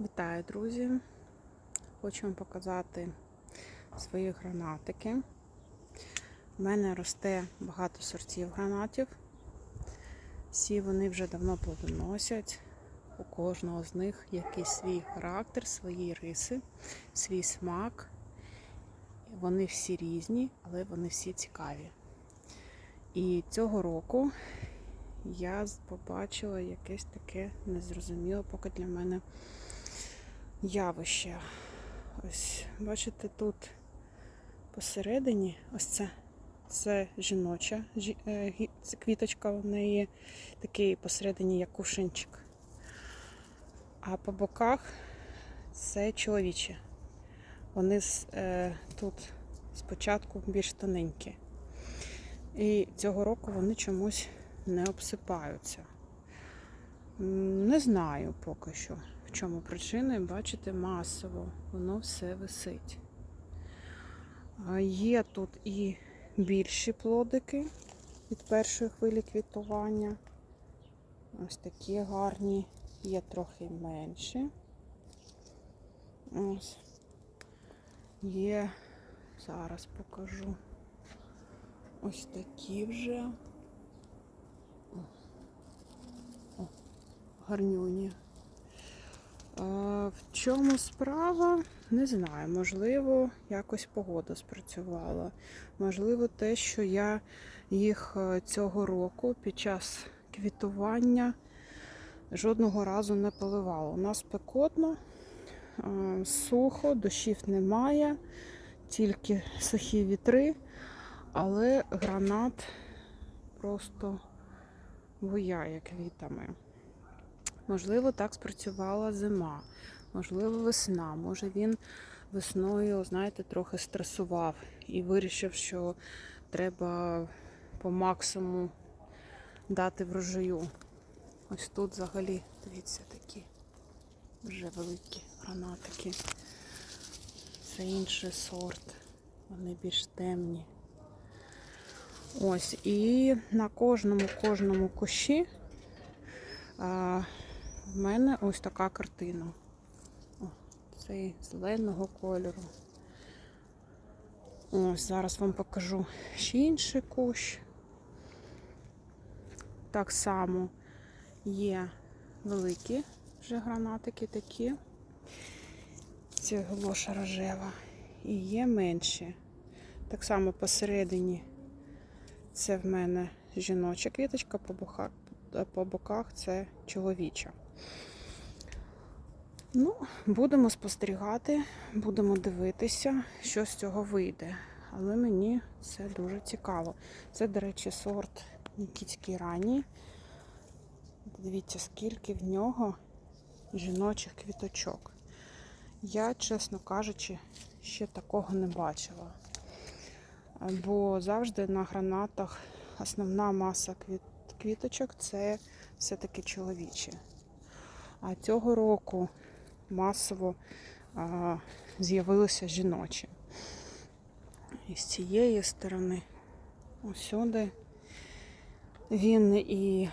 Вітаю, друзі! Хочу вам показати свої гранатики. У мене росте багато сортів гранатів. Всі вони вже давно плодоносять. У кожного з них якийсь свій характер, свої риси, свій смак. Вони всі різні, але вони всі цікаві. І цього року я побачила якесь таке незрозуміле поки для мене явище. Ось, бачите, тут посередині, ось це, це жіноча жі- е, це квіточка, в неї такий посередині як кувшинчик. А по боках це чоловічі. Вони е, тут спочатку більш тоненькі. І цього року вони чомусь не обсипаються. Не знаю поки що, чому причина. Бачите, масово воно все висить. Є тут і більші плодики від першої хвилі квітування. Ось такі гарні, є трохи менші. Ось. Є, зараз покажу. Ось такі вже. О, гарнюні. А, в чому справа? Не знаю. Можливо, якось погода спрацювала. Можливо, те, що я їх е, цього року під час квітування жодного разу не поливала. У нас пекотно, е, сухо, дощів немає, тільки сухі вітри, але гранат просто буяє квітами. Можливо, так спрацювала зима, можливо, весна. Може він весною, знаєте, трохи стресував і вирішив, що треба по максимуму дати врожаю. Ось тут взагалі, дивіться, такі вже великі гранатики. Це інший сорт. Вони більш темні. Ось, і на кожному кожному кущі в мене ось така картина. О, цей зеленого кольору. Ось, зараз вам покажу ще інший кущ. Так само є великі вже гранатики такі. Це голоша рожева. І є менші. Так само посередині це в мене жіноча квіточка, по боках це чоловіча. Ну, будемо спостерігати, будемо дивитися, що з цього вийде. Але мені це дуже цікаво. Це, до речі, сорт Нікітський ранній. Дивіться, скільки в нього жіночих квіточок. Я, чесно кажучи, ще такого не бачила. Бо завжди на гранатах основна маса квіточок це все-таки чоловічі. А цього року масово з'явилися жіночі. І з цієї сторони, усюди, він і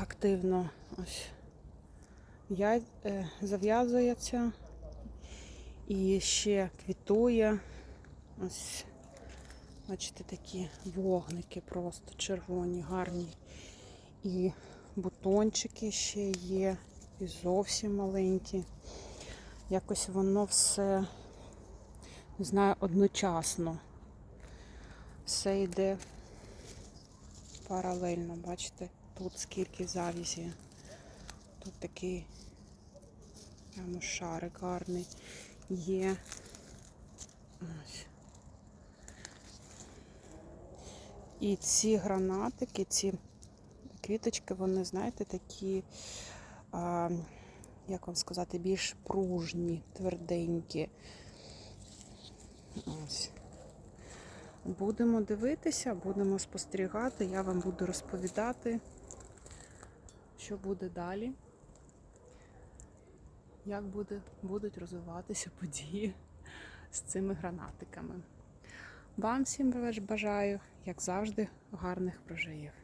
активно ось е, зав'язується і ще квітує. Ось Бачите, такі вогники просто червоні, гарні. І бутончики ще є, і зовсім маленькі. Якось воно все, не знаю, одночасно. Все йде паралельно, бачите, тут скільки завізі. Тут такий прямо шарик гарний є. Ось. І ці гранатики, ці квіточки, вони, знаєте, такі, як вам сказати, більш пружні, тверденькі. Ось. Будемо дивитися, будемо спостерігати, я вам буду розповідати, що буде далі, як буде, будуть розвиватися події з цими гранатиками. Вам всім бажаю, як завжди, гарних врожаїв.